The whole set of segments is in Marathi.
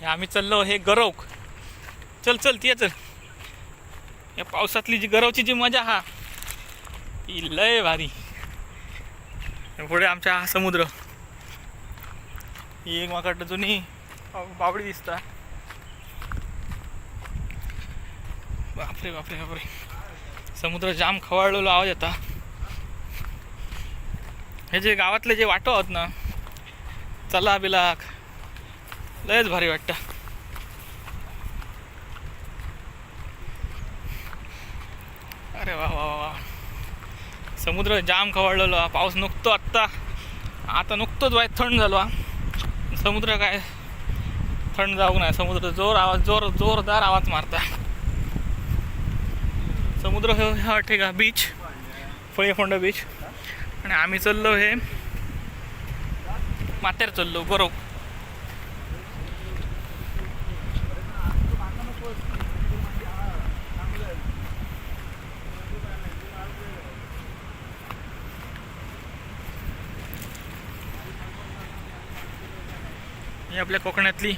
हे आम्ही चाललो हे गरवक चल चल ती चल. या पावसातली जी गरवची जी मजा हा ती लय भारी. पुढे आमचा हा समुद्र. ही एक माकडं जुनी बाबडी बावडी दिसता. बापरे बापरे बापरे. समुद्र जाम खवळलेलो आवाज येता. हे जे गावातले जे वाटो आहोत ना चला बिलाक. लयच भारी वाटतं. अरे वा वा वा समुद्र जाम खवळलेलो पाऊस नुकतो आत्ता. आता नुकतोच वाईट थंड झालो हा. समुद्र काय? थंड जाऊ नाही समुद्र जोर आवाज जोर जोरदार आवाज मारता समुद्र हे हा ठीक आहे. बीच फळीफोंड बीच आणि आम्ही चाललो हे माथ्यार चाललो बरोबर ही आपल्या कोकणातली.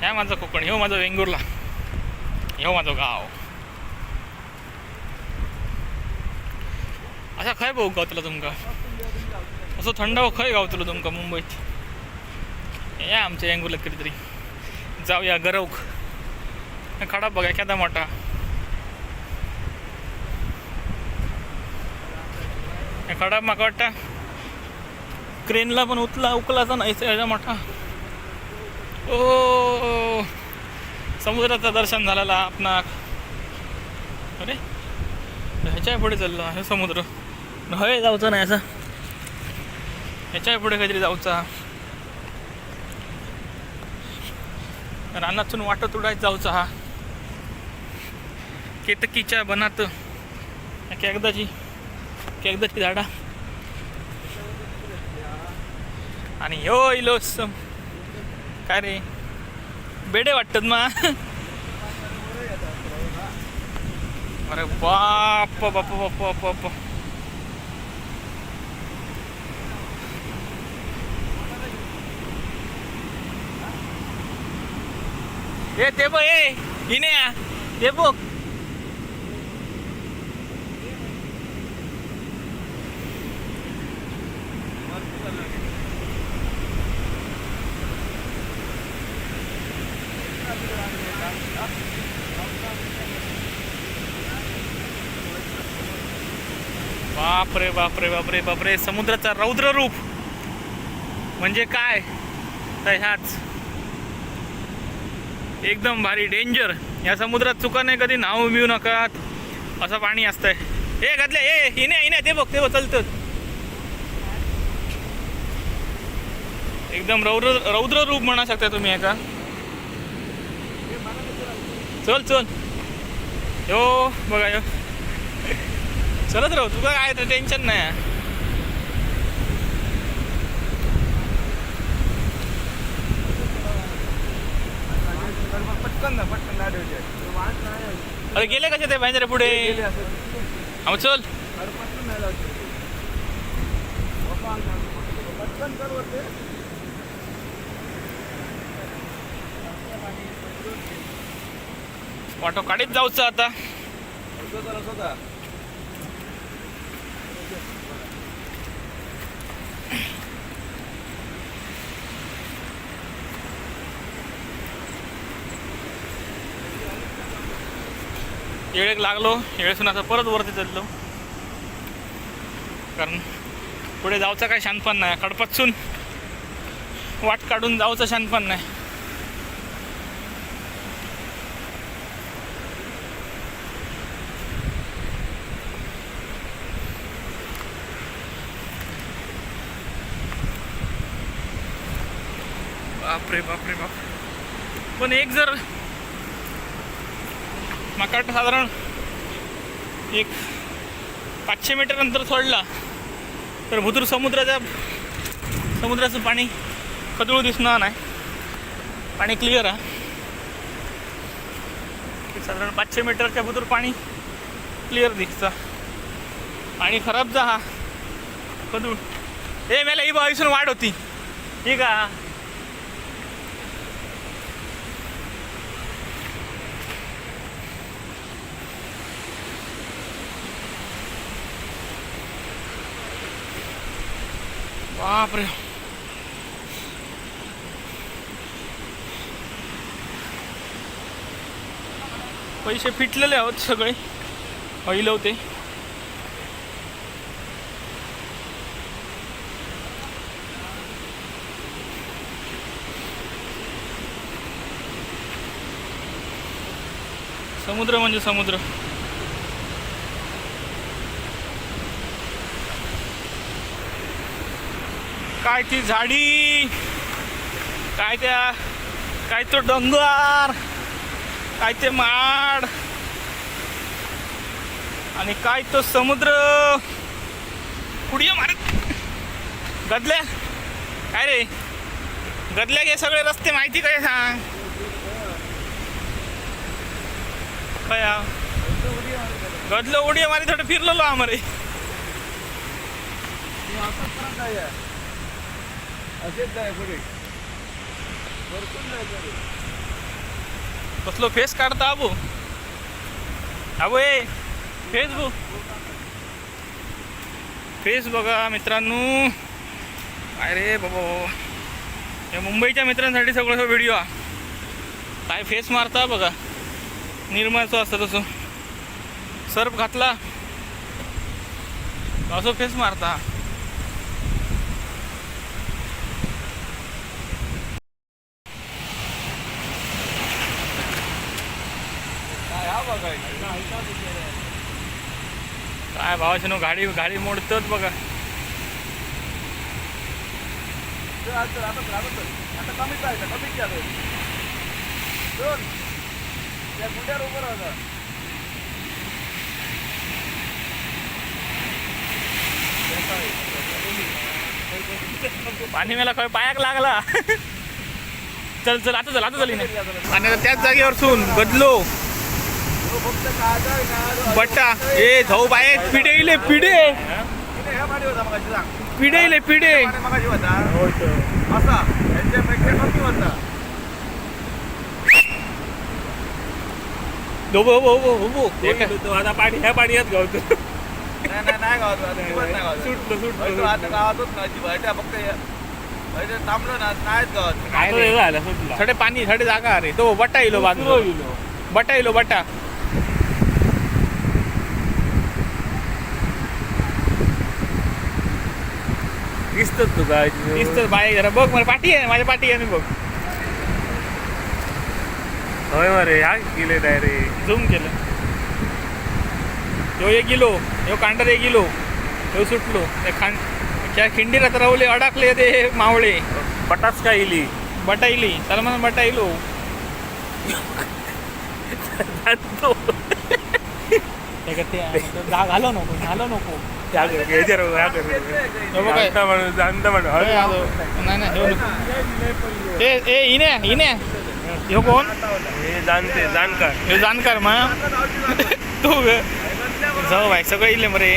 ह्या माझं कोकण ह्यो माझं वेंगुर्ला. ह्यो माझं गाव. असा खंय भाऊ गावतलो तुमका? असं थंड खंय गावतलो तुमका मुंबईत? या आमच्या वेंगुर्ला कितीतरी. जाऊया गरवक. खडा बघा केदा मोठा. हे खडा वाटतं. वाटता क्रेनला पण उचला उकलाचा नाही ह्याचा मोठा. ओ समुद्राचं दर्शन झालेला आपणाक. अरे ह्याच्या पुढे चाललो हे समुद्र. हय जाऊचं नाही असं. ह्याच्या पुढे काहीतरी जाऊचा. रानातून वाटत उडायच जाऊचा हा. केतकीच्या बनात. एकदाची. केकदाची झाडा. आणि यो इलो सम काय रे? बेडे वाटतात मा. अरे बाप बाप बाप बाप बाप ए ते बघ ए हिने ते बघ. बापरे बापरे बापरे बापरे. समुद्राचा रौद्र रूप. म्हणजे काय? तर ह्याच. एकदम भारी डेंजर या समुद्रात चुका नाही कधी नाव मिळू नकात. असं पाणी असतंय. ए घातले ए हिने हिने ते बघ ते बघ एकदम रौद्र रौद्र रूप म्हणा शकता तुम्ही एका. चल चल. यो बघा यो. चलत राहू तुझं काय तर टेन्शन नाही. पटकन पटकन अरे गेले कसे ते बाहेर पुढे? हा मग चल. अरे पटकन ऑटो वाटो काढीत जाऊचं आता. स्वतः येळेक लागलो येळेसून आता परत वरती चाललो कारण पुढे जाऊचा काय शांतपण नाही कडपतसून वाट काढून जाऊचं शांतपण नाही. बापरे बापरे बाप. पण एक जर माका वाटतं साधारण एक पाचशे मीटर अंतर सोडला तर भुतूर समुद्राच्या समुद्राचं पाणी कदळू दिसणार नाही. पाणी क्लिअर आहे. साधारण पाचशे मीटरच्या भुतूर पाणी क्लिअर दिसतं. आणि खराब जा हा. कदूळ ए मेला ही बाईसून वाढ होती. ही. का बापरे पैसे फिटलेले आहोत सगळे. ऑइल होते समुद्र म्हणजे समुद्र. काय ती झाडी? काय त्या काय तो डोंगर? काय ते माड? आणि काय तो समुद्र? कुडिया मारत गदल्या? काय रे? गदल्या गे सगळे रस्ते माहिती काय सांग? काय गदलं उडी मारी थोडं फिरलेलो आम्हाला असेच जाय पुढे. भरपूर जाय रे. कसलो फेस काढता आबू? आबू ए फेसबुक फेस बघा मित्रांनो. अरे बाबा बाबा. या मुंबईच्या मित्रांसाठी सगळं व्हिडिओ हा काय फेस मारता बघा. निर्मळचं असतं तसं. सर्फ घातला. असं फेस मारता. काय भावाचे बघायचं गाडी गाडी मोडतच बघा. आता कमीच जायचं कमीच दोन त्या गुंड्यावर उभं पाणी मला काय पायाक लागला. चल चल आता चल आता चल आणि त्याच जागेवर सून बदलो. बट्टा ए धाऊ बाये पिढे इले पिढे. पिढे इले पिढे. पाणी असा हो हो हो हो आता ह्या पाण्यात गावतो. नाही नाही नाही गावात सुटलं आता गावातच नाही फक्त हे- ते थांबलो ना नाहीच गावात. काय? झालं सुटला. थोडे पाणी थोडे जागा रे तो बट्टा इलो बाजू बट्टा इलो बट्टा. दिसत तुका दिसत बाय जरा बघ मला पाठी आहे माझ्या पाठी आहे मी बघ. होय मरे ह्या गेले डायरेक्ट झूम केलं. ह्यो एक किलो ह्यो कांडर एक किलो ह्यो सुटलो. त्या खांड त्या खिंडीरात रावले अडकले ते मावळे. पटाच का इली बटाईली म्हणा बटाईलो ते ते घालो नको घालो नको. हे इने इने. ह्यो कोण? हे जाणते जाणकार ह्यो जाणकार मा. तू जाऊ बाय सगळं इले मरे.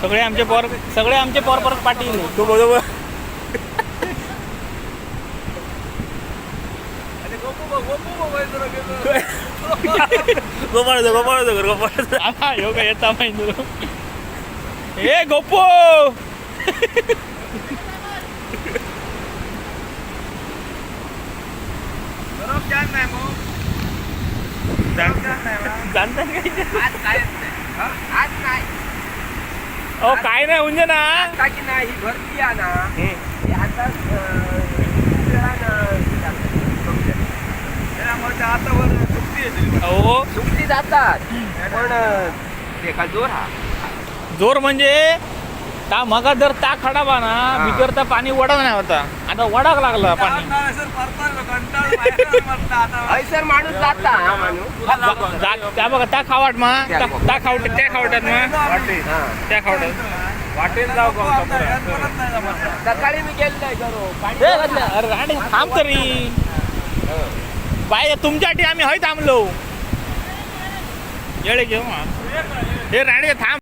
सगळे आमचे पोर सगळे आमचे पोर परत पाठी तू बरोबर. गोपाळाचं गोपाळाचं कर गोपाळाचं आता ह्यो काय येता माहिती ए गोपो जाणता काय ओ काय नाही म्हणजे ना टाकी नाही ही भरती आहे ना हम्म. ती आता हो सुटली जातात. पण का जोर हा. जोर म्हणजे ता मगा जर ता खडा बा ना भीतर तर पाणी वडा नाही होता. आता वडाक लागला पाणी. हैसर माणूस जाता. हा माणूस. जा- त्या बघा त्या खावाट मा त्या त्या खावट. त्या खावटात मा. वाटेल हा. त्या खावटात सकाळी मी गेलो नाही करो पाणी. अरे राणे थांब तरी. बाय तुमच्यासाठी आम्ही हय थांबलो. येळे घेऊ हा. हे राणे थांब